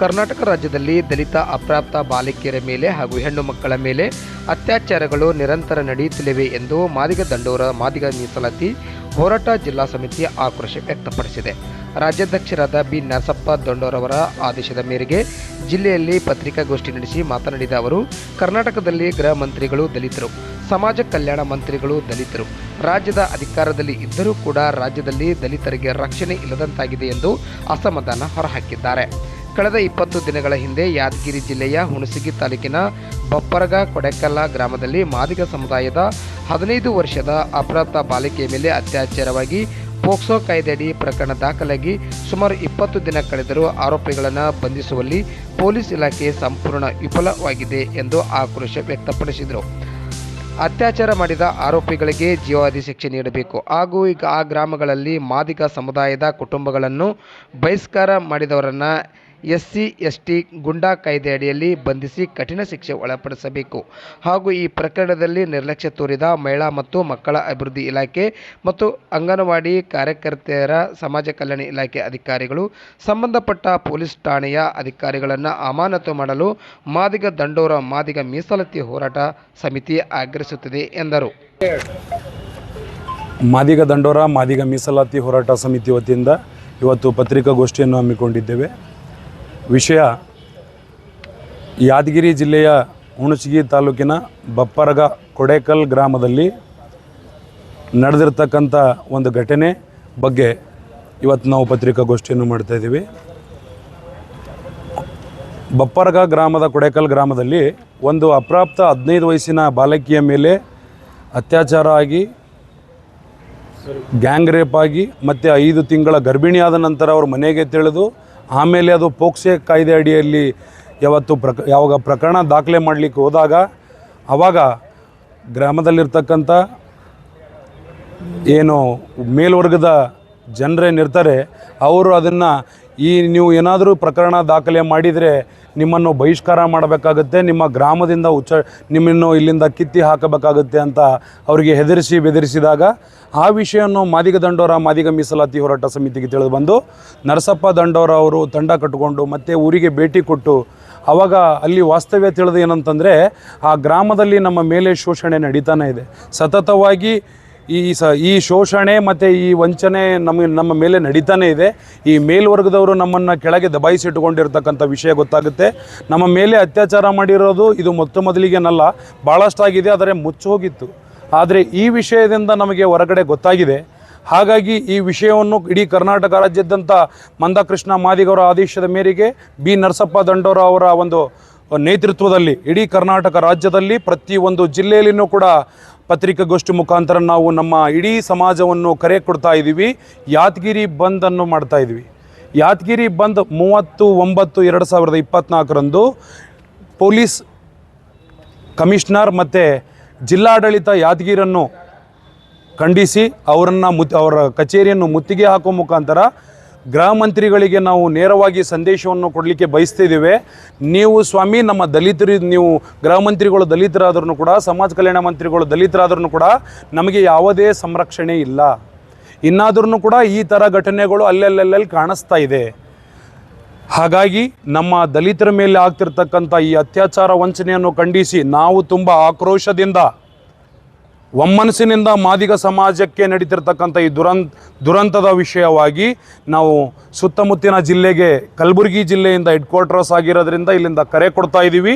ಕರ್ನಾಟಕ ರಾಜ್ಯದಲ್ಲಿ ದಲಿತ ಅಪ್ರಾಪ್ತ ಬಾಲಕಿಯರ ಮೇಲೆ ಹಾಗೂ ಹೆಣ್ಣು ಮಕ್ಕಳ ಮೇಲೆ ಅತ್ಯಾಚಾರಗಳು ನಿರಂತರ ನಡೆಯುತ್ತಿವೆ ಎಂದು ಮಾದಿಗ ದಂಡೋರ, ಮಾದಿಗ ಮೀಸಲಾತಿ ಹೋರಾಟ ಜಿಲ್ಲಾ ಸಮಿತಿ ಆಕ್ರೋಶ ವ್ಯಕ್ತಪಡಿಸಿದೆ. ರಾಜ್ಯಾಧ್ಯಕ್ಷರಾದ ಬಿ. ನರಸಪ್ಪ ದಂಡೋರವರ ಆದೇಶದ ಮೇರೆಗೆ ಜಿಲ್ಲೆಯಲ್ಲಿ ಪತ್ರಿಕಾಗೋಷ್ಠಿ ನಡೆಸಿ ಮಾತನಾಡಿದ ಅವರು, ಕರ್ನಾಟಕದಲ್ಲಿ ಗೃಹ ಮಂತ್ರಿಗಳು ದಲಿತರು, ಸಮಾಜ ಕಲ್ಯಾಣ ಮಂತ್ರಿಗಳು ದಲಿತರು. ರಾಜ್ಯದ ಅಧಿಕಾರದಲ್ಲಿ ಇದ್ದರೂ ಕೂಡ ರಾಜ್ಯದಲ್ಲಿ ದಲಿತರಿಗೆ ರಕ್ಷಣೆ ಇಲ್ಲದಂತಾಗಿದೆ ಎಂದು ಅಸಮಾಧಾನ ಹೊರಹಾಕಿದ್ದಾರೆ. ಕಳೆದ ಇಪ್ಪತ್ತು ದಿನಗಳ ಹಿಂದೆ ಯಾದಗಿರಿ ಜಿಲ್ಲೆಯ ಹುಣಸಗಿ ತಾಲೂಕಿನ ಬಪ್ಪರಗ ಕೊಡೆಕಲ್ಲ ಗ್ರಾಮದಲ್ಲಿ ಮಾದಿಗ ಸಮುದಾಯದ ಹದಿನೈದು ವರ್ಷದ ಅಪ್ರಾಪ್ತ ಬಾಲಿಕೆಯ ಮೇಲೆ ಅತ್ಯಾಚಾರವಾಗಿ ಪೋಕ್ಸೋ ಕಾಯ್ದೆಯಡಿ ಪ್ರಕರಣ ದಾಖಲಾಗಿ ಸುಮಾರು ಇಪ್ಪತ್ತು ದಿನ ಕಳೆದರೂ ಆರೋಪಿಗಳನ್ನು ಬಂಧಿಸುವಲ್ಲಿ ಪೊಲೀಸ್ ಇಲಾಖೆ ಸಂಪೂರ್ಣ ವಿಫಲವಾಗಿದೆ ಎಂದು ಆಕ್ರೋಶ ವ್ಯಕ್ತಪಡಿಸಿದರು. ಅತ್ಯಾಚಾರ ಮಾಡಿದ ಆರೋಪಿಗಳಿಗೆ ಜೀವಾವಧಿ ಶಿಕ್ಷೆ ನೀಡಬೇಕು. ಹಾಗೂ ಈಗ ಆ ಗ್ರಾಮಗಳಲ್ಲಿ ಮಾದಿಗ ಸಮುದಾಯದ ಕುಟುಂಬಗಳನ್ನು ಬಹಿಷ್ಕಾರ ಮಾಡಿದವರನ್ನು S C S T goonda ಕಾಯ್ದೆ ಅಡಿಯಲ್ಲಿ ಬಂಧಿಸಿ ಕಠಿಣ ಶಿಕ್ಷೆ ಒಳಪಡಿಸಬೇಕು. ಹಾಗೂ ಈ ಪ್ರಕರಣದಲ್ಲಿ ನಿರ್ಲಕ್ಷ್ಯ ತೋರಿದ ಮಹಿಳಾ ಮತ್ತು ಮಕ್ಕಳ ಅಭಿವೃದ್ಧಿ ಇಲಾಖೆ ಮತ್ತು ಅಂಗನವಾಡಿ ಕಾರ್ಯಕರ್ತೆಯರ ಸಮಾಜ ಕಲ್ಯಾಣ ಇಲಾಖೆ ಅಧಿಕಾರಿಗಳು, ಸಂಬಂಧಪಟ್ಟ ಪೊಲೀಸ್ ಠಾಣೆಯ ಅಧಿಕಾರಿಗಳನ್ನು ಅಮಾನತು ಮಾಡಲು ಮಾದಿಗ ದಂಡೋರ, ಮಾದಿಗ ಮೀಸಲಾತಿ ಹೋರಾಟ ಸಮಿತಿ ಆಗ್ರಹಿಸುತ್ತದೆ ಎಂದರು. ಮಾದಿಗ ದಂಡೋರ, ಮಾದಿಗ ಮೀಸಲಾತಿ ಹೋರಾಟ ಸಮಿತಿ ವತಿಯಿಂದ ಇವತ್ತು ಪತ್ರಿಕಾಗೋಷ್ಠಿಯನ್ನು ಹಮ್ಮಿಕೊಂಡಿದ್ದೇವೆ. ವಿಷಯ ಯಾದಗಿರಿ ಜಿಲ್ಲೆಯ ಹುಣಸಗಿ ತಾಲೂಕಿನ ಬಪ್ಪರಗ ಕೊಡೇಕಲ್ ಗ್ರಾಮದಲ್ಲಿ ನಡೆದಿರ್ತಕ್ಕಂಥ ಒಂದು ಘಟನೆ ಬಗ್ಗೆ ಇವತ್ತು ನಾವು ಪತ್ರಿಕಾಗೋಷ್ಠಿಯನ್ನು ಮಾಡ್ತಾಯಿದ್ದೀವಿ ಬಪ್ಪರಗ ಗ್ರಾಮದ ಕೊಡೇಕಲ್ ಗ್ರಾಮದಲ್ಲಿ ಒಂದು ಅಪ್ರಾಪ್ತ ಹದಿನೈದು ವಯಸ್ಸಿನ ಬಾಲಕಿಯ ಮೇಲೆ ಅತ್ಯಾಚಾರ ಆಗಿ, ಗ್ಯಾಂಗ್ ರೇಪ್ ಆಗಿ ಮತ್ತು ಐದು ತಿಂಗಳ ಗರ್ಭಿಣಿಯಾದ ನಂತರ ಅವರು ಮನೆಗೆ ತಿಳಿದು ಆಮೇಲೆ ಅದು ಪೋಕ್ಸೆ ಕಾಯ್ದೆ ಅಡಿಯಲ್ಲಿ ಯಾವತ್ತು ಪ್ರಕ, ಯಾವಾಗ ಪ್ರಕರಣ ದಾಖಲೆ ಮಾಡಲಿಕ್ಕೆ ಹೋದಾಗ ಆವಾಗ ಗ್ರಾಮದಲ್ಲಿರ್ತಕ್ಕಂಥ ಏನು ಮೇಲ್ವರ್ಗದ ಜನರೇನಿರ್ತಾರೆ ಅವರು ಅದನ್ನು ಈ ನೀವು ಏನಾದರೂ ಪ್ರಕರಣ ದಾಖಲೆ ಮಾಡಿದರೆ ನಿಮ್ಮನ್ನು ಬಹಿಷ್ಕಾರ ಮಾಡಬೇಕಾಗುತ್ತೆ, ನಿಮ್ಮ ಗ್ರಾಮದಿಂದ ಉಚ್ಚ, ನಿಮ್ಮನ್ನು ಇಲ್ಲಿಂದ ಕಿತ್ತಿ ಹಾಕಬೇಕಾಗುತ್ತೆ ಅಂತ ಅವರಿಗೆ ಹೆದರಿಸಿ ಬೆದರಿಸಿದಾಗ ಆ ವಿಷಯವನ್ನು ಮಾದಿಗ ದಂಡೋರ, ಮಾದಿಗ ಮೀಸಲಾತಿ ಹೋರಾಟ ಸಮಿತಿಗೆ ತಿಳಿದು ಬಂದು ನರಸಪ್ಪ ದಂಡೋರ ಅವರು ತಂಡ ಕಟ್ಟಿಕೊಂಡು ಮತ್ತೆ ಊರಿಗೆ ಭೇಟಿ ಕೊಟ್ಟು ಆವಾಗ ಅಲ್ಲಿ ವಾಸ್ತವ್ಯ ತಿಳಿದು ಏನಂತಂದರೆ ಆ ಗ್ರಾಮದಲ್ಲಿ ನಮ್ಮ ಮೇಲೆ ಶೋಷಣೆ ನಡೀತಾನೆ ಇದೆ. ಸತತವಾಗಿ ಈ ಸ, ಈ ಶೋಷಣೆ ಮತ್ತು ಈ ವಂಚನೆ ನಮ್ಮ ನಮ್ಮ ಮೇಲೆ ನಡೀತಾನೆ ಇದೆ. ಈ ಮೇಲ್ವರ್ಗದವರು ನಮ್ಮನ್ನು ಕೆಳಗೆ ದಬಾಯಿಸಿಟ್ಟುಕೊಂಡಿರ್ತಕ್ಕಂಥ ವಿಷಯ ಗೊತ್ತಾಗುತ್ತೆ. ನಮ್ಮ ಮೇಲೆ ಅತ್ಯಾಚಾರ ಮಾಡಿರೋದು ಇದು ಮೊತ್ತ ಮೊದಲಿಗೆನಲ್ಲ ಭಾಳಷ್ಟಾಗಿದೆ ಆದರೆ ಮುಚ್ಚೋಗಿತ್ತು. ಆದರೆ ಈ ವಿಷಯದಿಂದ ನಮಗೆ ಹೊರಗಡೆ ಗೊತ್ತಾಗಿದೆ. ಹಾಗಾಗಿ ಈ ವಿಷಯವನ್ನು ಇಡೀ ಕರ್ನಾಟಕ ರಾಜ್ಯದಂಥ ಮಂದಕೃಷ್ಣ ಮಾದಿಗವರ ಆದೇಶದ ಮೇರೆಗೆ ಬಿ. ನರಸಪ್ಪ ದಂಡೋರ ಅವರ ಒಂದು ನೇತೃತ್ವದಲ್ಲಿ, ಇಡೀ ಕರ್ನಾಟಕ ರಾಜ್ಯದಲ್ಲಿ ಪ್ರತಿಯೊಂದು ಜಿಲ್ಲೆಯಲ್ಲಿಯೂ ಕೂಡ ಪತ್ರಿಕಾಗೋಷ್ಠಿ ಮುಖಾಂತರ ನಾವು ನಮ್ಮ ಇಡೀ ಸಮಾಜವನ್ನು ಕರೆ ಕೊಡ್ತಾ ಇದ್ದೀವಿ. ಯಾದಗಿರಿ ಬಂದನ್ನು ಮಾಡ್ತಾ ಇದ್ವಿ ಯಾದಗಿರಿ ಬಂದ್ ಮೂವತ್ತು ಒಂಬತ್ತು ಎರಡು ಸಾವಿರದ ಇಪ್ಪತ್ನಾಲ್ಕರಂದು ಪೊಲೀಸ್ ಕಮಿಷನರ್ ಮತ್ತು ಜಿಲ್ಲಾಡಳಿತ ಯಾದಗಿರನ್ನು ಖಂಡಿಸಿ ಅವರನ್ನು ಮುತ್ ಅವರ ಕಚೇರಿಯನ್ನು ಮುತ್ತಿಗೆ ಹಾಕುವ ಮುಖಾಂತರ ಗೃಹ ಮಂತ್ರಿಗಳಿಗೆ ನಾವು ನೇರವಾಗಿ ಸಂದೇಶವನ್ನು ಕೊಡಲಿಕ್ಕೆ ಬಯಸ್ತಿದ್ದೇವೆ. ನೀವು ಸ್ವಾಮಿ, ನಮ್ಮ ದಲಿತರು, ನೀವು ಗೃಹ ಮಂತ್ರಿಗಳು ದಲಿತರಾದ್ರೂ ಕೂಡ, ಸಮಾಜ ಕಲ್ಯಾಣ ಮಂತ್ರಿಗಳು ದಲಿತರಾದ್ರೂ ಕೂಡ ನಮಗೆ ಯಾವುದೇ ಸಂರಕ್ಷಣೆ ಇಲ್ಲ. ಇನ್ನಾದ್ರೂ ಕೂಡ ಈ ಥರ ಘಟನೆಗಳು ಅಲ್ಲೆಲ್ಲೆಲ್ಲಿ ಕಾಣಿಸ್ತಾ ಇದೆ. ಹಾಗಾಗಿ ನಮ್ಮ ದಲಿತರ ಮೇಲೆ ಆಗ್ತಿರ್ತಕ್ಕಂಥ ಈ ಅತ್ಯಾಚಾರ ವಂಚನೆಯನ್ನು ಖಂಡಿಸಿ ನಾವು ತುಂಬ ಆಕ್ರೋಶದಿಂದ ಒಮ್ಮನಸ್ಸಿನಿಂದ ಮಾದಿಗ ಸಮಾಜಕ್ಕೆ ನಡೀತಿರ್ತಕ್ಕಂಥ ಈ ದುರಂತ, ದುರಂತದ ವಿಷಯವಾಗಿ ನಾವು ಸುತ್ತಮುತ್ತಿನ ಜಿಲ್ಲೆಗೆ ಕಲಬುರಗಿ ಜಿಲ್ಲೆಯಿಂದ ಹೆಡ್ ಕ್ವಾರ್ಟರ್ಸ್ ಆಗಿರೋದ್ರಿಂದ ಇಲ್ಲಿಂದ ಕರೆ ಕೊಡ್ತಾ ಇದ್ದೀವಿ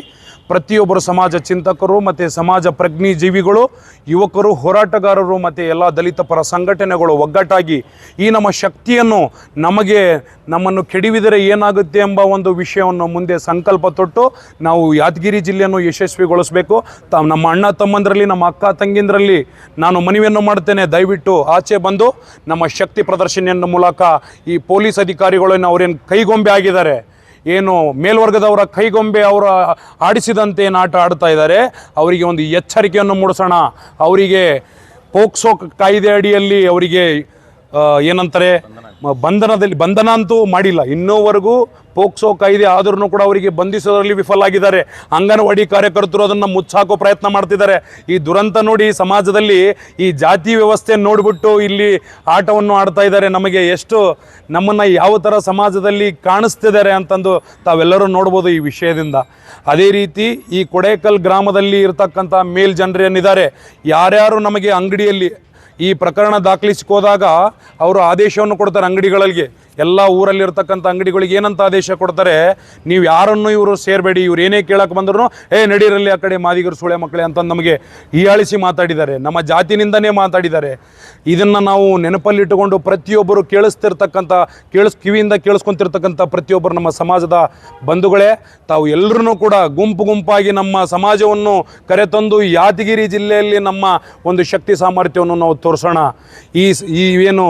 ಪ್ರತಿಯೊಬ್ಬರು ಸಮಾಜ ಚಿಂತಕರು ಮತ್ತು ಸಮಾಜ ಪ್ರಜ್ಞೆ ಜೀವಿಗಳು, ಯುವಕರು, ಹೋರಾಟಗಾರರು ಮತ್ತು ಎಲ್ಲ ದಲಿತ ಪರ ಸಂಘಟನೆಗಳು ಒಗ್ಗಟ್ಟಾಗಿ ಈ ನಮ್ಮ ಶಕ್ತಿಯನ್ನು ನಮಗೆ ನಮ್ಮನ್ನು ಕೆಡವಿದರೆ ಏನಾಗುತ್ತೆ ಎಂಬ ಒಂದು ವಿಷಯವನ್ನು ಮುಂದೆ ಸಂಕಲ್ಪ ತೊಟ್ಟು ನಾವು ಯಾದಗಿರಿ ಜಿಲ್ಲೆಯನ್ನು ಯಶಸ್ವಿಗೊಳಿಸಬೇಕು. ತ ನಮ್ಮ ಅಣ್ಣ ತಮ್ಮಂದರಲ್ಲಿ, ನಮ್ಮ ಅಕ್ಕ ತಂಗಿಂದರಲ್ಲಿ ನಾನು ಮನವಿಯನ್ನು ಮಾಡ್ತೇನೆ. ದಯವಿಟ್ಟು ಆಚೆ ಬಂದು ನಮ್ಮ ಶಕ್ತಿ ಪ್ರದರ್ಶನೆಯನ್ನು ಮೂಲಕ ಈ ಪೊಲೀಸ್ ಅಧಿಕಾರಿಗಳನ್ನು ಅವರೇನು ಕೈಗೊಂಬೆ ಆಗಿದ್ದಾರೆ. ಏನು ಮೇಲ್ವರ್ಗದವರ ಕೈಗೊಂಬೆ ಅವರ ಆಡಿಸಿದಂತೆ ಏನು ಆಟ ಆಡ್ತಾ ಇದ್ದಾರೆ. ಅವರಿಗೆ ಒಂದು ಎಚ್ಚರಿಕೆಯನ್ನು ಮೂಡಿಸೋಣ. ಅವರಿಗೆ ಪೋಕ್ಸೋ ಕಾಯ್ದೆ ಅಡಿಯಲ್ಲಿ ಅವರಿಗೆ ಏನಂತಾರೆ? ಬಂಧನದಲ್ಲಿ, ಬಂಧನ ಅಂತೂ ಮಾಡಿಲ್ಲ. ಇನ್ನೂವರೆಗೂ ಪೋಕ್ಸೋ ಕಾಯ್ದೆ ಆದ್ರೂ ಕೂಡ ಅವರಿಗೆ ಬಂಧಿಸೋದ್ರಲ್ಲಿ ವಿಫಲಾಗಿದ್ದಾರೆ ಅಂಗನವಾಡಿ ಕಾರ್ಯಕರ್ತರು ಅದನ್ನು ಮುಚ್ಚಾಕೋ ಪ್ರಯತ್ನ ಮಾಡ್ತಿದ್ದಾರೆ. ಈ ದುರಂತ ನೋಡಿ ಸಮಾಜದಲ್ಲಿ ಈ ಜಾತಿ ವ್ಯವಸ್ಥೆ ನೋಡಿಬಿಟ್ಟು ಇಲ್ಲಿ ಆಟವನ್ನು ಆಡ್ತಾ ಇದ್ದಾರೆ. ನಮಗೆ ಎಷ್ಟು ನಮ್ಮನ್ನು ಯಾವ ಥರ ಸಮಾಜದಲ್ಲಿ ಕಾಣಿಸ್ತಿದ್ದಾರೆ ಅಂತಂದು ತಾವೆಲ್ಲರೂ ನೋಡ್ಬೋದು ಈ ವಿಷಯದಿಂದ. ಅದೇ ರೀತಿ ಈ ಕೊಡೇಕಲ್ ಗ್ರಾಮದಲ್ಲಿ ಇರತಕ್ಕಂಥ ಮೇಲ್ ಜನರೇನಿದ್ದಾರೆ ಯಾರ್ಯಾರು ನಮಗೆ ಅಂಗಡಿಯಲ್ಲಿ ಈ ಪ್ರಕರಣ ದಾಖಲಿಸಿಕೋದಾಗ ಅವರು ಆದೇಶವನ್ನು ಕೊಡ್ತಾರೆ ಅಂಗಡಿಗಳಿಗೆ. ಎಲ್ಲ ಊರಲ್ಲಿರ್ತಕ್ಕಂಥ ಅಂಗಡಿಗಳಿಗೆ ಏನಂತ ಆದೇಶ ಕೊಡ್ತಾರೆ? ನೀವು ಯಾರನ್ನು ಇವರು ಸೇರಬೇಡಿ, ಇವ್ರು ಏನೇ ಕೇಳಕ್ಕೆ ಬಂದ್ರು ಏ, ನಡೀರಲ್ಲಿ ಆ ಕಡೆ ಮಾದಿಗರು ಸುಳೆ ಮಕ್ಕಳೇ ಅಂತ ನಮಗೆ ಹೀಯಾಳಿಸಿ ಮಾತಾಡಿದ್ದಾರೆ. ನಮ್ಮ ಜಾತಿನಿಂದನೇ ಮಾತಾಡಿದ್ದಾರೆ. ಇದನ್ನು ನಾವು ನೆನಪಲ್ಲಿಟ್ಟುಕೊಂಡು ಪ್ರತಿಯೊಬ್ಬರು ಕೇಳಿಸ್ತಿರ್ತಕ್ಕಂಥ, ಕೇಳಿಸ್, ಕಿವಿಯಿಂದ ಕೇಳಿಸ್ಕೊಂತಿರ್ತಕ್ಕಂಥ ಪ್ರತಿಯೊಬ್ಬರು ನಮ್ಮ ಸಮಾಜದ ಬಂಧುಗಳೇ, ತಾವು ಎಲ್ಲರೂ ಕೂಡ ಗುಂಪು ಗುಂಪಾಗಿ ನಮ್ಮ ಸಮಾಜವನ್ನು ಕರೆತಂದು ಯಾದಗಿರಿ ಜಿಲ್ಲೆಯಲ್ಲಿ ನಮ್ಮ ಒಂದು ಶಕ್ತಿ ಸಾಮರ್ಥ್ಯವನ್ನು ನಾವು ತೋರಿಸೋಣ. ಈ ಏನು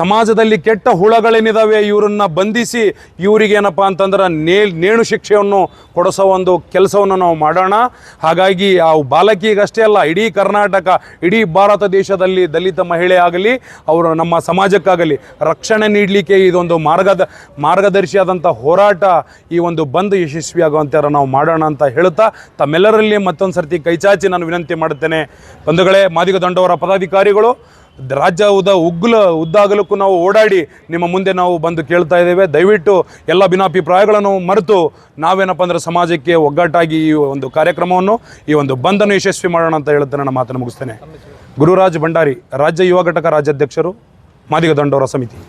ಸಮಾಜದಲ್ಲಿ ಕೆಟ್ಟ ಹುಳಗಳೇನಿದಾವೆ, ಇವರನ್ನ ಬಂಧಿಸಿ ಇವರಿಗೆ ಏನಪ್ಪ ಅಂತಂದ್ರೆ ನೇ ನೇಣು ಶಿಕ್ಷೆಯನ್ನು ಕೊಡಿಸೋ ಒಂದು ಕೆಲಸವನ್ನು ನಾವು ಮಾಡೋಣ. ಹಾಗಾಗಿ ಆ ಬಾಲಕಿಗಷ್ಟೇ ಅಲ್ಲ, ಇಡೀ ಕರ್ನಾಟಕ, ಇಡೀ ಭಾರತ ದೇಶದಲ್ಲಿ ದಲಿತ ಮಹಿಳೆ ಆಗಲಿ, ಅವರು ನಮ್ಮ ಸಮಾಜಕ್ಕಾಗಲಿ ರಕ್ಷಣೆ ನೀಡಲಿಕ್ಕೆ ಇದೊಂದು ಮಾರ್ಗದ, ಮಾರ್ಗದರ್ಶಿಯಾದಂಥ ಹೋರಾಟ ಈ ಒಂದು ಬಂದ್ ಯಶಸ್ವಿಯಾಗುವಂತೆ ನಾವು ಮಾಡೋಣ ಅಂತ ಹೇಳುತ್ತಾ, ತಮ್ಮೆಲ್ಲರಲ್ಲಿ ಮತ್ತೊಂದು ಸರ್ತಿ ಕೈಚಾಚಿ ನಾನು ವಿನಂತಿ ಮಾಡುತ್ತೇನೆ. ಬಂಧುಗಳೇ, ಮಾದಿಗ ದಂಡವರ ಪದಾಧಿಕಾರಿಗಳು ರಾಜ್ಯ ಉದ್ದ ಉಗ್ಲ ಉದ್ದಾಗಲಕ್ಕೂ ನಾವು ಓಡಾಡಿ ನಿಮ್ಮ ಮುಂದೆ ನಾವು ಬಂದು ಕೇಳ್ತಾ ಇದ್ದೇವೆ. ದಯವಿಟ್ಟು ಎಲ್ಲ ಭಿನ್ನಾಭಿಪ್ರಾಯಗಳನ್ನು ಮರೆತು ನಾವೇನಪ್ಪ ಅಂದರೆ ಸಮಾಜಕ್ಕೆ ಒಗ್ಗಟ್ಟಾಗಿ ಈ ಒಂದು ಕಾರ್ಯಕ್ರಮವನ್ನು, ಈ ಒಂದು ಬಂಧನ ಯಶಸ್ವಿ ಮಾಡೋಣ ಅಂತ ಹೇಳುತ್ತೆ ನನ್ನ ಮಾತನ್ನು ಮುಗಿಸ್ತೇನೆ. ಗುರುರಾಜ್ ಭಂಡಾರಿ, ರಾಜ್ಯ ಯುವ ಘಟಕ ರಾಜ್ಯಾಧ್ಯಕ್ಷರು, ಮಾದಿಗ ದಂಡೋರ ಸಮಿತಿ.